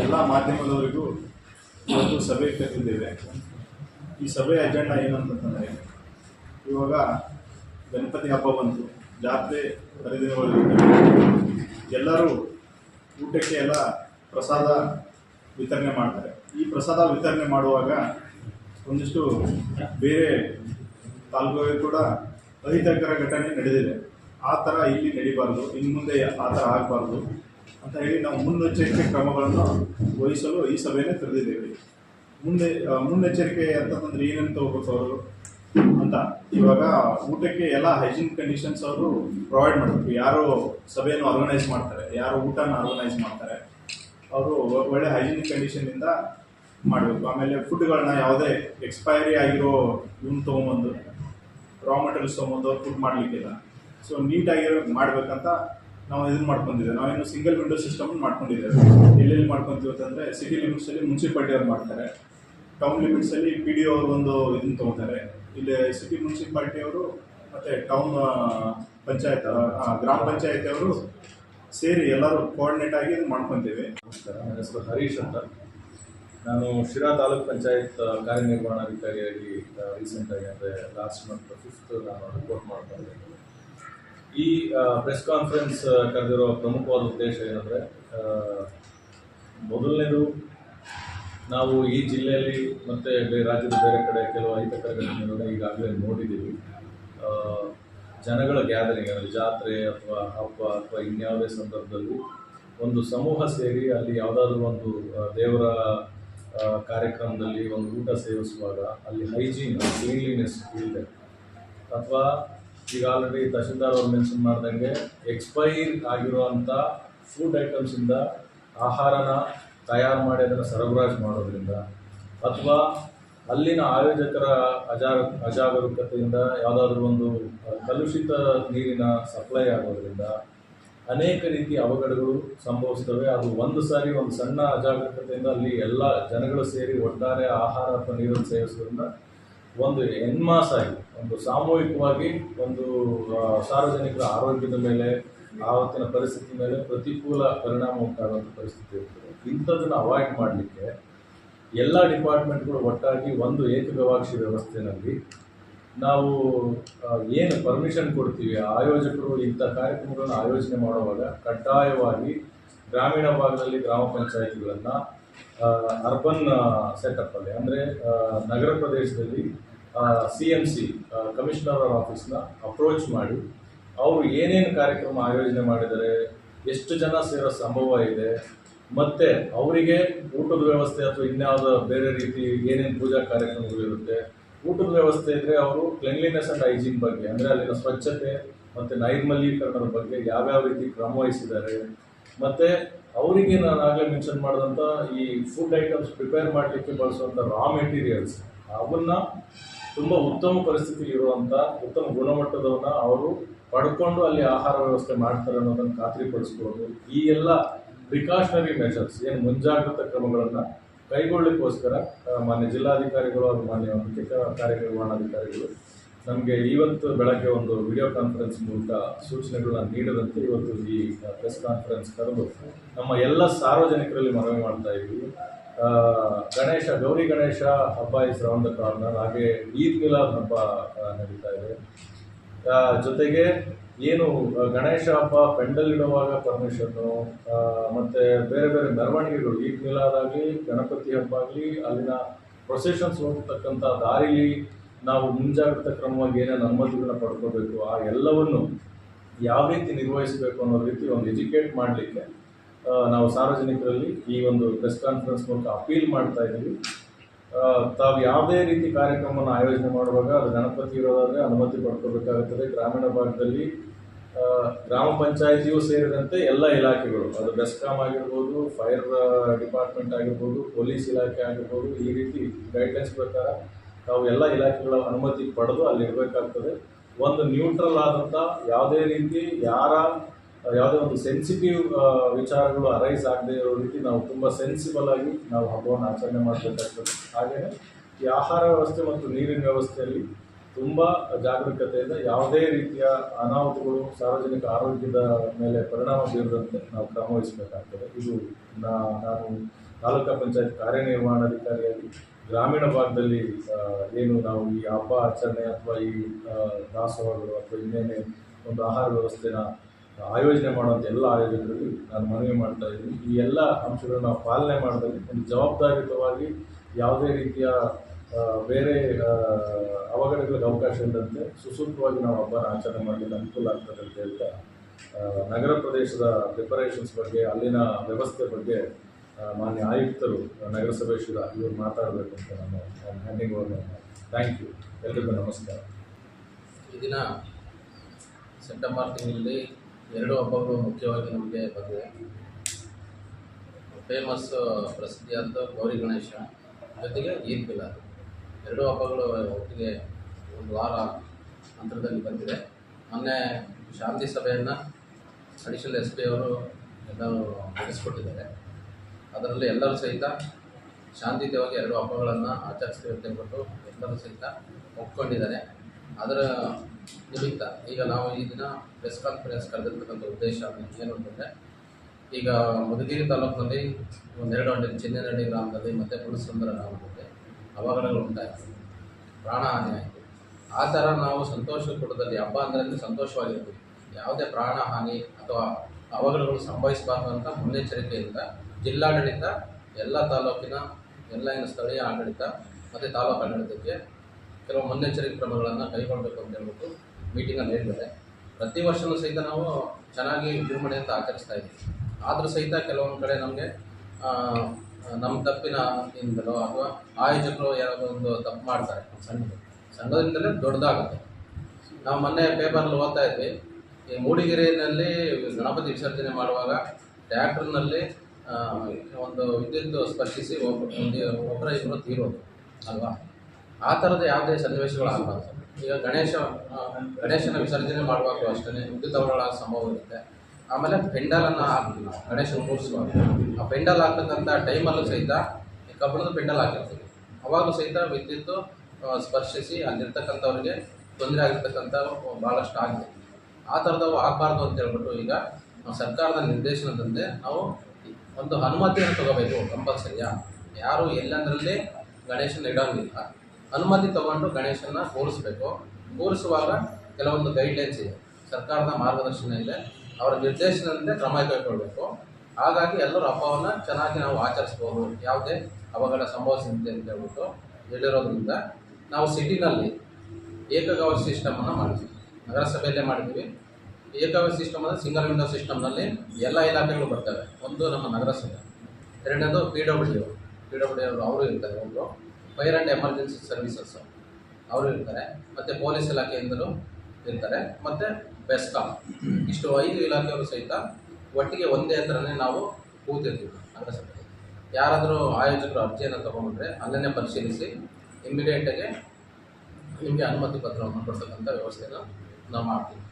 ಎಲ್ಲ ಮಾಧ್ಯಮದವರಿಗೂ ಒಂದು ಸಭೆ ಕರೆದಿದ್ದೇವೆ. ಈ ಸಭೆಯ ಅಜೆಂಡಾ ಏನು ಅಂತಂದರೆ ಇವಾಗ ಗಣಪತಿ ಹಬ್ಬ ಬಂತು. ಜಾತ್ರೆ ಹರಿದಿನಗಳು ಎಲ್ಲರೂ ಊಟಕ್ಕೆ ಎಲ್ಲ ಪ್ರಸಾದ ವಿತರಣೆ ಮಾಡ್ತಾರೆ. ಈ ಪ್ರಸಾದ ವಿತರಣೆ ಮಾಡುವಾಗ ಒಂದಿಷ್ಟು ಬೇರೆ ತಾಲೂಕುಗಳಿಗೆ ಕೂಡ ಅಹಿತಕರ ಘಟನೆ ನಡೆದಿದೆ. ಆ ಥರ ಇಲ್ಲಿ ನಡೀಬಾರ್ದು. ಇನ್ನು ಮುಂದೆ ಆ ಥರ ಆಗಬಾರ್ದು. ಅಂತ ಹೇಳಿ ನಾವು ಮುನ್ನೆಚ್ಚರಿಕೆ ಕ್ರಮಗಳನ್ನು ವಹಿಸಲು ಈ ಸಭೆಯನ್ನು ಕರೆದಿದ್ದೇವೆ ಮುಂದೆ ಮುನ್ನೆಚ್ಚರಿಕೆ ಅಂತಂದ್ರೆ ಏನೇನು ತಗೋಬೇಕು ಅವರು? ಅಂತ. ಇವಾಗ ಊಟಕ್ಕೆ ಎಲ್ಲ ಹೈಜೀನ್ ಕಂಡೀಷನ್ಸ್ ಅವರು ಪ್ರೊವೈಡ್ ಮಾಡಬೇಕು. ಯಾರು ಸಭೆಯನ್ನು ಆರ್ಗನೈಸ್ ಮಾಡ್ತಾರೆ, ಯಾರು ಊಟನ ಆರ್ಗನೈಸ್ ಮಾಡ್ತಾರೆ, ಅವರು ಒಳ್ಳೆ ಹೈಜೀನಿಕ್ ಕಂಡೀಷನಿಂದ ಮಾಡಬೇಕು. ಆಮೇಲೆ ಫುಡ್ಗಳನ್ನ ಯಾವುದೇ ಎಕ್ಸ್ಪೈರಿ ಆಗಿರೋ ಇವ್ನ ತೊಗೊಂಬಂದು ರಾ ಮೆಟೀರಿಯಲ್ಸ್ ತೊಗೊಂಬಂದು ಫುಡ್ ಮಾಡಲಿಕ್ಕಿಲ್ಲ. ಸೊ ನೀಟಾಗಿರೋ ಮಾಡ್ಬೇಕಂತ ನಾವು ಇದನ್ನ ಮಾಡ್ಕೊಂಡಿದ್ದೇವೆ. ನಾವೇನು ಸಿಂಗಲ್ ವಿಂಡೋ ಸಿಸ್ಟಮ್ ಮಾಡ್ಕೊಂಡಿದ್ದೇವೆ. ಎಲ್ಲೆಲ್ಲಿ ಮಾಡ್ಕೊಂತೀವಿ ಅಂತಂದರೆ ಸಿಟಿ ಲಿಮಿಟ್ಸಲ್ಲಿ ಮುನ್ಸಿಪಾಲಿಟಿ ಅವ್ರು ಮಾಡ್ತಾರೆ. ಟೌನ್ ಲಿಮಿಟ್ಸಲ್ಲಿ ಪಿ ಡಿ ಅವರು ಒಂದು ಇದನ್ನ ತಗೋತಾರೆ. ಇಲ್ಲಿ ಸಿಟಿ ಮುನ್ಸಿಪಾಲ್ಟಿಯವರು ಮತ್ತು ಟೌನ್ ಪಂಚಾಯತ್ ಗ್ರಾಮ ಪಂಚಾಯತ್ ಅವರು ಸೇರಿ ಎಲ್ಲರೂ ಕೋಆರ್ಡಿನೇಟ್ ಆಗಿ ಇದನ್ನ ಮಾಡ್ಕೊತೀವಿ. ನಮಸ್ಕಾರ. ನನ್ನ ಹೆಸರು ಹರೀಶ್ ಅಂತ. ನಾನು ಶಿರಾ ತಾಲೂಕ್ ಪಂಚಾಯತ್ ಕಾರ್ಯನಿರ್ವಹಣಾಧಿಕಾರಿಯಾಗಿ ರೀಸೆಂಟಾಗಿ ಅಂದರೆ ಲಾಸ್ಟ್ ಮಂತ್ ಫಿಫ್ತ್ ನಾನು ರಿಪೋರ್ಟ್ ಮಾಡ್ತಾ ಈ ಪ್ರೆಸ್ ಕಾನ್ಫರೆನ್ಸ್ ಕರೆದಿರೋ ಪ್ರಮುಖವಾದ ಉದ್ದೇಶ ಏನಂದರೆ ಮೊದಲನೇದು ನಾವು ಈ ಜಿಲ್ಲೆಯಲ್ಲಿ ಮತ್ತು ಬೇರೆ ರಾಜ್ಯದ ಬೇರೆ ಕಡೆ ಕೆಲವು ಅಹಿತಕರ ಘಟನೆಗಳನ್ನ ಈಗಾಗಲೇ ನೋಡಿದ್ದೀವಿ. ಜನಗಳ ಗ್ಯಾದರಿಂಗ್ ಅಂದರೆ ಜಾತ್ರೆ ಅಥವಾ ಹಬ್ಬ ಅಥವಾ ಇನ್ಯಾವುದೇ ಸಂದರ್ಭದಲ್ಲಿ ಒಂದು ಸಮೂಹ ಸೇರಿ ಅಲ್ಲಿ ಯಾವುದಾದ್ರೂ ಒಂದು ದೇವರ ಕಾರ್ಯಕ್ರಮದಲ್ಲಿ ಒಂದು ಊಟ ಸೇವಿಸುವಾಗ ಅಲ್ಲಿ ಹೈಜೀನ್, ಕ್ಲೀನ್ಲಿನೆಸ್ ಇಲ್ಲದೆ ಅಥವಾ ಈಗ ಆಲ್ರೆಡಿ ತಹಶೀಲ್ದಾರ್ ಅವರು ಮೆನ್ಷನ್ ಮಾಡ್ದಂಗೆ ಎಕ್ಸ್ಪೈರ್ ಆಗಿರುವಂಥ ಫುಡ್ ಐಟಮ್ಸಿಂದ ಆಹಾರನ ತಯಾರು ಮಾಡಿ ಅದನ್ನು ಸರಬರಾಜು ಮಾಡೋದ್ರಿಂದ ಅಥವಾ ಅಲ್ಲಿನ ಆಯೋಜಕರ ಅಜಾಗ ಅಜಾಗರೂಕತೆಯಿಂದ ಯಾವುದಾದ್ರೂ ಒಂದು ಕಲುಷಿತ ನೀರಿನ ಸಪ್ಲೈ ಆಗೋದ್ರಿಂದ ಅನೇಕ ರೀತಿಯ ಅವಘಡಗಳು ಸಂಭವಿಸ್ತವೆ. ಅದು ಒಂದು ಸಾರಿ ಒಂದು ಸಣ್ಣ ಅಜಾಗರೂಕತೆಯಿಂದ ಅಲ್ಲಿ ಎಲ್ಲ ಜನಗಳು ಸೇರಿ ಒಟ್ಟಾರೆ ಆಹಾರ ಅಥವಾ ನೀರನ್ನು ಸೇವಿಸೋದ್ರಿಂದ ಒಂದು ಎನ್ಮಾಸ್ ಆಗಿ ಒಂದು ಸಾಮೂಹಿಕವಾಗಿ ಒಂದು ಸಾರ್ವಜನಿಕರ ಆರೋಗ್ಯದ ಮೇಲೆ, ಆವತ್ತಿನ ಪರಿಸ್ಥಿತಿ ಮೇಲೆ ಪ್ರತಿಕೂಲ ಪರಿಣಾಮ ಉಂಟಾಗುವಂಥ ಪರಿಸ್ಥಿತಿ ಇರ್ತದೆ. ಇಂಥದ್ದನ್ನು ಅವಾಯ್ಡ್ ಮಾಡಲಿಕ್ಕೆ ಎಲ್ಲ ಡಿಪಾರ್ಟ್ಮೆಂಟ್ಗಳು ಒಟ್ಟಾಗಿ ಒಂದು ಏಕಗವಾಕ್ಷಿ ವ್ಯವಸ್ಥೆಯಲ್ಲಿ ನಾವು ಏನು ಪರ್ಮಿಷನ್ ಕೊಡ್ತೀವಿ ಆಯೋಜಕರು ಇಂಥ ಕಾರ್ಯಕ್ರಮಗಳನ್ನು ಆಯೋಜನೆ ಮಾಡುವಾಗ ಕಡ್ಡಾಯವಾಗಿ ಗ್ರಾಮೀಣ ಭಾಗದಲ್ಲಿ ಗ್ರಾಮ ಪಂಚಾಯಿತಿಗಳನ್ನು ಅರ್ಬನ್ ಸೆಟಪ್ಪಲ್ಲಿ ಅಂದರೆ ನಗರ ಪ್ರದೇಶದಲ್ಲಿ ಸಿ ಎಂ ಸಿ ಕಮಿಷನರ್ ಆಫೀಸ್ನ ಅಪ್ರೋಚ್ ಮಾಡಿ, ಅವರು ಏನೇನು ಕಾರ್ಯಕ್ರಮ ಆಯೋಜನೆ ಮಾಡಿದ್ದಾರೆ, ಎಷ್ಟು ಜನ ಸೇರೋ ಸಂಭವ ಇದೆ, ಮತ್ತು ಅವರಿಗೆ ಊಟದ ವ್ಯವಸ್ಥೆ ಅಥವಾ ಇನ್ಯಾವುದೋ ಬೇರೆ ರೀತಿ ಏನೇನು ಪೂಜಾ ಕಾರ್ಯಕ್ರಮಗಳು ಇರುತ್ತೆ, ಊಟದ ವ್ಯವಸ್ಥೆ ಇದ್ದರೆ ಅವರು ಕ್ಲೆನ್ಲಿನೆಸ್ ಆ್ಯಂಡ್ ಹೈಜೀನ್ ಬಗ್ಗೆ, ಅಂದರೆ ಅಲ್ಲಿನ ಸ್ವಚ್ಛತೆ ಮತ್ತು ನೈರ್ಮಲ್ಯೀಕರಣದ ಬಗ್ಗೆ ಯಾವ್ಯಾವ ರೀತಿ ಕ್ರಮ ವಹಿಸಿದ್ದಾರೆ, ಮತ್ತು ಅವರಿಗೆ ನಾನು ಆಗಲೇ ಮೆನ್ಷನ್ ಮಾಡಿದಂಥ ಈ ಫುಡ್ ಐಟಮ್ಸ್ ಪ್ರಿಪೇರ್ ಮಾಡಲಿಕ್ಕೆ ಬಳಸುವಂಥ ರಾ ಮೆಟೀರಿಯಲ್ಸ್ ಅವನ್ನ ತುಂಬ ಉತ್ತಮ ಪರಿಸ್ಥಿತಿ ಇರುವಂಥ ಉತ್ತಮ ಗುಣಮಟ್ಟದವನ್ನ ಅವರು ಪಡ್ಕೊಂಡು ಅಲ್ಲಿ ಆಹಾರ ವ್ಯವಸ್ಥೆ ಮಾಡ್ತಾರೆ ಅನ್ನೋದನ್ನು ಖಾತ್ರಿಪಡಿಸ್ಬೋದು. ಈ ಎಲ್ಲ ಪ್ರಿಕಾಷನರಿ ಮೆಷರ್ಸ್ ಏನು ಮುಂಜಾಗ್ರತಾ ಕ್ರಮಗಳನ್ನು ಕೈಗೊಳ್ಳಲಿಕ್ಕೋಸ್ಕರ ಮಾನ್ಯ ಜಿಲ್ಲಾಧಿಕಾರಿಗಳು ಹಾಗೂ ಮಾನ್ಯ ಮುಖ್ಯ ಕಾರ್ಯನಿರ್ವಹಣಾಧಿಕಾರಿಗಳು ನಮಗೆ ಇವತ್ತು ಬೆಳಗ್ಗೆ ಒಂದು ವಿಡಿಯೋ ಕಾನ್ಫರೆನ್ಸ್ ಮೂಲಕ ಸೂಚನೆಗಳನ್ನ ನೀಡದಂತೆ ಇವತ್ತು ಈ ಪ್ರೆಸ್ ಕಾನ್ಫರೆನ್ಸ್ ಕರೆದು ನಮ್ಮ ಎಲ್ಲ ಸಾರ್ವಜನಿಕರಲ್ಲಿ ಮನವಿ ಮಾಡ್ತಾ ಇದ್ದೀವಿ. ಗಣೇಶ, ಗೌರಿ ಗಣೇಶ ಹಬ್ಬ ಇಸ್ ರೌಂಡ್ ದ ಕಾರ್ನರ್ ಹಾಗೆ ಈದ್ ಮಿಲಾದ್ ಹಬ್ಬ ನಡೀತಾ ಇದೆ. ಜೊತೆಗೆ ಏನು ಗಣೇಶ ಹಬ್ಬ ಪೆಂಡಲ್ ಇಡುವಾಗ ಪರ್ಮಿಷನ್ನು ಮತ್ತೆ ಬೇರೆ ಬೇರೆ ಮೆರವಣಿಗೆಗಳು, ಈದ್ ಮಿಲಾದ್ ಆಗಲಿ, ಗಣಪತಿ ಹಬ್ಬ ಆಗಲಿ, ಅಲ್ಲಿನ ಪ್ರೊಸೆಷನ್ಸ್ ಹೋಗ್ತಕ್ಕಂಥ ದಾರಿಲಿ ನಾವು ಮುಂಜಾಗ್ರತಾ ಕ್ರಮವಾಗಿ ಏನೇನು ಅನುಮತಿಗಳನ್ನ ಪಡ್ಕೋಬೇಕು, ಆ ಎಲ್ಲವನ್ನು ಯಾವ ರೀತಿ ನಿರ್ವಹಿಸಬೇಕು ಅನ್ನೋ ರೀತಿ ಒಂದು ಎಜುಕೇಟ್ ಮಾಡಲಿಕ್ಕೆ ನಾವು ಸಾರ್ವಜನಿಕರಲ್ಲಿ ಈ ಒಂದು ಪ್ರೆಸ್ ಕಾನ್ಫರೆನ್ಸ್ ಮೂಲಕ ಅಪೀಲ್ ಮಾಡ್ತಾ ಇದ್ದೀವಿ. ತಾವು ಯಾವುದೇ ರೀತಿ ಕಾರ್ಯಕ್ರಮವನ್ನು ಆಯೋಜನೆ ಮಾಡುವಾಗ ಅದು ಗಣಪತಿ ಇರೋದಾದರೆ ಅನುಮತಿ ಪಡ್ಕೋಬೇಕಾಗುತ್ತದೆ. ಗ್ರಾಮೀಣ ಭಾಗದಲ್ಲಿ ಗ್ರಾಮ ಪಂಚಾಯಿತಿಯೂ ಸೇರಿದಂತೆ ಎಲ್ಲ ಇಲಾಖೆಗಳು, ಅದು ಬೆಸ್ಕಾಂ ಆಗಿರ್ಬೋದು ಫೈರ್ ಡಿಪಾರ್ಟ್ಮೆಂಟ್ ಆಗಿರ್ಬೋದು ಪೊಲೀಸ್ ಇಲಾಖೆ ಆಗಿರ್ಬೋದು, ಈ ರೀತಿ ಗೈಡ್ಲೈನ್ಸ್ ಪ್ರಕಾರ ತಾವು ಎಲ್ಲ ಇಲಾಖೆಗಳ ಅನುಮತಿ ಪಡೆದು ಅಲ್ಲಿ ಇರಬೇಕಾಗ್ತದೆ ಒಂದು ನ್ಯೂಟ್ರಲ್ ಆದಂಥ ಯಾವುದೇ ರೀತಿ ಯಾರ ಯಾವುದೇ ಒಂದು ಸೆನ್ಸಿಟಿವ್ ವಿಚಾರಗಳು ಅರೈಸ್ ಆಗದೆ ಇರೋ ರೀತಿ ನಾವು ತುಂಬ ಸೆನ್ಸಿಬಲ್ ಆಗಿ ನಾವು ಹಬ್ಬವನ್ನು ಆಚರಣೆ ಮಾಡಬೇಕಾಗ್ತದೆ. ಹಾಗೆಯೇ ಈ ಆಹಾರ ವ್ಯವಸ್ಥೆ ಮತ್ತು ನೀರಿನ ವ್ಯವಸ್ಥೆಯಲ್ಲಿ ತುಂಬ ಜಾಗರೂಕತೆಯಿಂದ ಯಾವುದೇ ರೀತಿಯ ಅನಾಹುತಗಳು ಸಾರ್ವಜನಿಕ ಆರೋಗ್ಯದ ಮೇಲೆ ಪರಿಣಾಮ ಬೀರದಂತೆ ನಾವು ಕ್ರಮ ವಹಿಸಬೇಕಾಗ್ತದೆ. ಇದು ನಾನು ತಾಲೂಕಾ ಪಂಚಾಯತ್ ಕಾರ್ಯನಿರ್ವಹಣಾಧಿಕಾರಿಯಾಗಿ ಗ್ರಾಮೀಣ ಭಾಗದಲ್ಲಿ ಏನು ನಾವು ಈ ಹಬ್ಬ ಆಚರಣೆ ಅಥವಾ ಈ ದಾಸೋಹಗಳು ಅಥವಾ ಇನ್ನೇನೇ ಒಂದು ಆಹಾರ ವ್ಯವಸ್ಥೆನ ಆಯೋಜನೆ ಮಾಡುವಂಥ ಎಲ್ಲ ಆಯೋಜಕರಲ್ಲಿ ನಾನು ಮನವಿ ಮಾಡ್ತಾ ಇದ್ದೀನಿ. ಈ ಎಲ್ಲ ಅಂಶಗಳನ್ನು ನಾವು ಪಾಲನೆ ಮಾಡಿದಲ್ಲಿ ಒಂದು ಜವಾಬ್ದಾರಿಯುತವಾಗಿ ಯಾವುದೇ ರೀತಿಯ ಬೇರೆ ಅವಘಡಗಳಿಗೆ ಅವಕಾಶ ಇಲ್ಲದಂತೆ ಸುಸೂತ್ರವಾಗಿ ನಾವು ಹಬ್ಬನ ಆಚರಣೆ ಮಾಡಲಿಕ್ಕೆ ಅನುಕೂಲ ಆಗ್ತದೆ ಅಂತ ಹೇಳ್ತಾ ನಗರ ಪ್ರದೇಶದ ಪ್ರಿಪರೇಷನ್ಸ್ ಬಗ್ಗೆ, ಅಲ್ಲಿನ ವ್ಯವಸ್ಥೆ ಬಗ್ಗೆ ಮಾನ್ಯ ಆಯುಕ್ತರು, ನಗರಸಭೆ ಶಿರಾ, ಇವರು ಮಾತಾಡಬೇಕು ಅಂತ ನಾನು ಹ್ಯಾಂಡಿಂಗ್ ಓವರ್ ಥ್ಯಾಂಕ್ ಯು ಎಲ್ರಿಗೂ ನಮಸ್ಕಾರ. ಈ ದಿನ ಸೆಪ್ಟೆಂಬರ್ ತಿಂಗಳಲ್ಲಿ ಎರಡು ಹಬ್ಬಗಳು ಮುಖ್ಯವಾಗಿ ನಮಗೆ ಬಂದಿದೆ. ಫೇಮಸ್ ಪ್ರಸಿದ್ಧಿಯಾದ ಗೌರಿ ಗಣೇಶ, ಜೊತೆಗೆ ಈದ್ ಮಿಲಾದ್. ಎರಡು ಹಬ್ಬಗಳು ಒಟ್ಟಿಗೆ ಒಂದು ವಾರ ಅಂತರದಲ್ಲಿ ಬಂದಿದೆ. ಮೊನ್ನೆ ಶಾಂತಿ ಸಭೆಯನ್ನು ಅಡಿಷನಲ್ ಎಸ್ ಪಿ ಅವರು ಎಲ್ಲರೂ ನಡೆಸಿಕೊಟ್ಟಿದ್ದಾರೆ. ಅದರಲ್ಲಿ ಎಲ್ಲರೂ ಸಹಿತ ಶಾಂತಿಯುತವಾಗಿ ಎರಡು ಹಬ್ಬಗಳನ್ನು ಆಚರಿಸ್ತೀವಿ ಅಂತ ಹೇಳ್ಬಿಟ್ಟು ಎಲ್ಲರೂ ಸಹಿತ ಒಪ್ಕೊಂಡಿದ್ದಾರೆ. ಅದರ ನಿಮಿತ್ತ ಈಗ ನಾವು ಈ ದಿನ ಪ್ರೆಸ್ ಕಾನ್ಫರೆನ್ಸ್ ಕರೆದಿರ್ತಕ್ಕಂಥ ಉದ್ದೇಶ ಏನು ಅಂತಂದರೆ, ಈಗ ಮಧುಗಿರಿ ತಾಲೂಕಿನಲ್ಲಿ ಒಂದೆರಡು ಹಳ್ಳಿ ಚಿನ್ನನಹಳ್ಳಿ ಗ್ರಾಮದಲ್ಲಿ ಮತ್ತು ಪುಣಸಂದ್ರ ಗ್ರಾಮದಲ್ಲಿ ಅವಘಡಗಳು ಉಂಟಾಯಿತು. ಪ್ರಾಣ ಹಾನಿ ಆಯಿತು. ಆ ಥರ ನಾವು ಸಂತೋಷ ಕೂಟದಲ್ಲಿ ಹಬ್ಬ ಅಂದರೆ ಸಂತೋಷವಾಗಿರ್ತೀವಿ. ಯಾವುದೇ ಪ್ರಾಣ ಹಾನಿ ಅಥವಾ ಅವಘಡಗಳು ಸಂಭವಿಸಬಾರ್ದು ಅಂತ ಮುನ್ನೆಚ್ಚರಿಕೆಯಿಂದ ಜಿಲ್ಲಾಡಳಿತ, ಎಲ್ಲ ತಾಲೂಕಿನ, ಎಲ್ಲ ಏನು ಸ್ಥಳೀಯ ಆಡಳಿತ ಮತ್ತು ತಾಲೂಕು ಆಡಳಿತಕ್ಕೆ ಕೆಲವು ಮುನ್ನೆಚ್ಚರಿಕೆ ಕ್ರಮಗಳನ್ನು ಕೈಗೊಳ್ಳಬೇಕು ಅಂತ ಹೇಳ್ಬಿಟ್ಟು ಮೀಟಿಂಗಲ್ಲಿ ಹೇಳಿದ್ದಾರೆ. ಪ್ರತಿ ವರ್ಷವೂ ಸಹಿತ ನಾವು ಚೆನ್ನಾಗಿ ವಿಜೃಂಭಣೆ ಅಂತ ಆಚರಿಸ್ತಾ ಇದ್ದೀವಿ. ಆದರೂ ಸಹಿತ ಕೆಲವೊಂದು ಕಡೆ ನಮಗೆ ನಮ್ಮ ತಪ್ಪಿನ ಇಂದಲೋ ಅಥವಾ ಆಯೋಜಕರು ಯಾರಾದರೂ ಒಂದು ತಪ್ಪು ಮಾಡ್ತಾರೆ ಸಣ್ಣದು ಸಂಘದಿಂದಲೇ ದೊಡ್ಡದಾಗುತ್ತೆ. ನಾವು ಮೊನ್ನೆ ಪೇಪರ್ನಲ್ಲಿ ಓದ್ತಾ ಇದ್ವಿ. ಈ ಮೂಡಿಗೆರೆಯಲ್ಲಿ ಗಣಪತಿ ವಿಸರ್ಜನೆ ಮಾಡುವಾಗ ಟ್ಯಾಕ್ಟ್ರ್ನಲ್ಲಿ ಒಂದು ವಿದ್ಯುತ್ ಸ್ಪರ್ಶಿಸಿ ಒಬ್ಬ ಒಬ್ಬರ ಇಬ್ಬರು ತೀರೋದು, ಅಲ್ವಾ? ಆ ಥರದ ಯಾವುದೇ ಸನ್ನಿವೇಶಗಳು ಆಗಬಾರ್ದು ಈಗ ಗಣೇಶ ಗಣೇಶನ ವಿಸರ್ಜನೆ ಮಾಡುವಾಗಲೂ ಅಷ್ಟೇ ವಿದ್ಯುತ್ ಅವಘಡ ಸಂಭವ ಇರುತ್ತೆ. ಆಮೇಲೆ ಪೆಂಡಲನ್ನು ಹಾಕ್ತೀವಿ ಗಣೇಶ ಗಣೇಶನ ಕೂರಿಸುವಾಗ ಆ ಪೆಂಡಲ್ ಹಾಕ್ತಕ್ಕಂಥ ಟೈಮಲ್ಲೂ ಸಹಿತ ಕಬ್ಬಣದ ಪೆಂಡಲ್ ಹಾಕಿರ್ತೀವಿ. ಅವಾಗಲೂ ಸಹಿತ ವಿದ್ಯುತ್ತು ಸ್ಪರ್ಶಿಸಿ ಅಲ್ಲಿರ್ತಕ್ಕಂಥವ್ರಿಗೆ ತೊಂದರೆ ಆಗಿರ್ತಕ್ಕಂಥ ಭಾಳಷ್ಟು ಆಗಿದೆ. ಆ ಥರದವು ಆಗಬಾರ್ದು ಅಂತ ಹೇಳ್ಬಿಟ್ಟು ಈಗ ಸರ್ಕಾರದ ನಿರ್ದೇಶನದಂತೆ ನಾವು ಒಂದು ಅನುಮತಿಯನ್ನು ತಗೋಬೇಕು ಕಂಪಲ್ಸರಿಯಾ. ಯಾರು ಎಲ್ಲಂದ್ರಲ್ಲಿ ಗಣೇಶನ ಇಡೋಂಗಿಲ್ಲ ಅನುಮತಿ ತಗೊಂಡು ಗಣೇಶನ ಕೂರಿಸ್ಬೇಕು ಕೂರಿಸುವಾಗ ಕೆಲವೊಂದು ಗೈಡ್ಲೈನ್ಸ್ ಇದೆ. ಸರ್ಕಾರದ ಮಾರ್ಗದರ್ಶನ ಇದೆ. ಅವರ ನಿರ್ದೇಶನದಂತೆ ಕ್ರಮ ಕೈಗೊಳ್ಳಬೇಕು ಹಾಗಾಗಿ ಎಲ್ಲರೂ ಹಬ್ಬವನ್ನು ಚೆನ್ನಾಗಿ ನಾವು ಆಚರಿಸ್ಬೋದು. ಯಾವುದೇ ಅವಘಡ ಸಂಭವಿಸಿದೆ ಅಂತ ಹೇಳ್ಬಿಟ್ಟು ಹೇಳಿರೋದ್ರಿಂದ ನಾವು ಸಿಟಿನಲ್ಲಿ ಏಕಗವ ಸಿಸ್ಟಮನ್ನು ಮಾಡಿದ್ವಿ. ನಗರಸಭೆಯಲ್ಲೇ ಮಾಡಿದ್ವಿ ಏಕಗವ ಸಿಸ್ಟಮ್ ಅಂದರೆ ಸಿಂಗಲ್ ವಿಂಡೋ ಸಿಸ್ಟಮ್ನಲ್ಲಿ ಎಲ್ಲ ಇಲಾಖೆಗಳು ಬರ್ತವೆ. ಒಂದು ನಮ್ಮ ನಗರಸಭೆ. ಎರಡನೇದು ಪಿ ಡಬ್ಲ್ಯೂ ಪಿ ಡಬ್ಲ್ಯೂ ಅವರು ಅವರು ಇರ್ತಾರೆ ಒಬ್ಬರು ಫೈರ್ ಆ್ಯಂಡ್ ಎಮರ್ಜೆನ್ಸಿ ಸರ್ವಿಸಸ್ ಅವರು ಇರ್ತಾರೆ. ಮತ್ತು ಪೊಲೀಸ್ ಇಲಾಖೆಯಿಂದಲೂ ಇರ್ತಾರೆ. ಮತ್ತು ಬೆಸ್ಕಾಂ. ಇಷ್ಟು ಐದು ಇಲಾಖೆಯವರು ಸಹಿತ ಒಟ್ಟಿಗೆ ಒಂದೇ ಹತ್ರನೇ ನಾವು ಕೂತಿರ್ತೀವಿ ಅಂಗಸಭೆ ಯಾರಾದರೂ ಆಯೋಜಕರು ಅರ್ಜಿಯನ್ನು ತೊಗೊಂಡ್ರೆ ಅಲ್ಲನ್ನೇ ಪರಿಶೀಲಿಸಿ ಇಮಿಡಿಯೇಟಾಗಿ ನಿಮಗೆ ಅನುಮತಿ ಪತ್ರವನ್ನು ಕೊಡ್ತಕ್ಕಂಥ ವ್ಯವಸ್ಥೆನ ನಾವು ಮಾಡ್ತೀವಿ.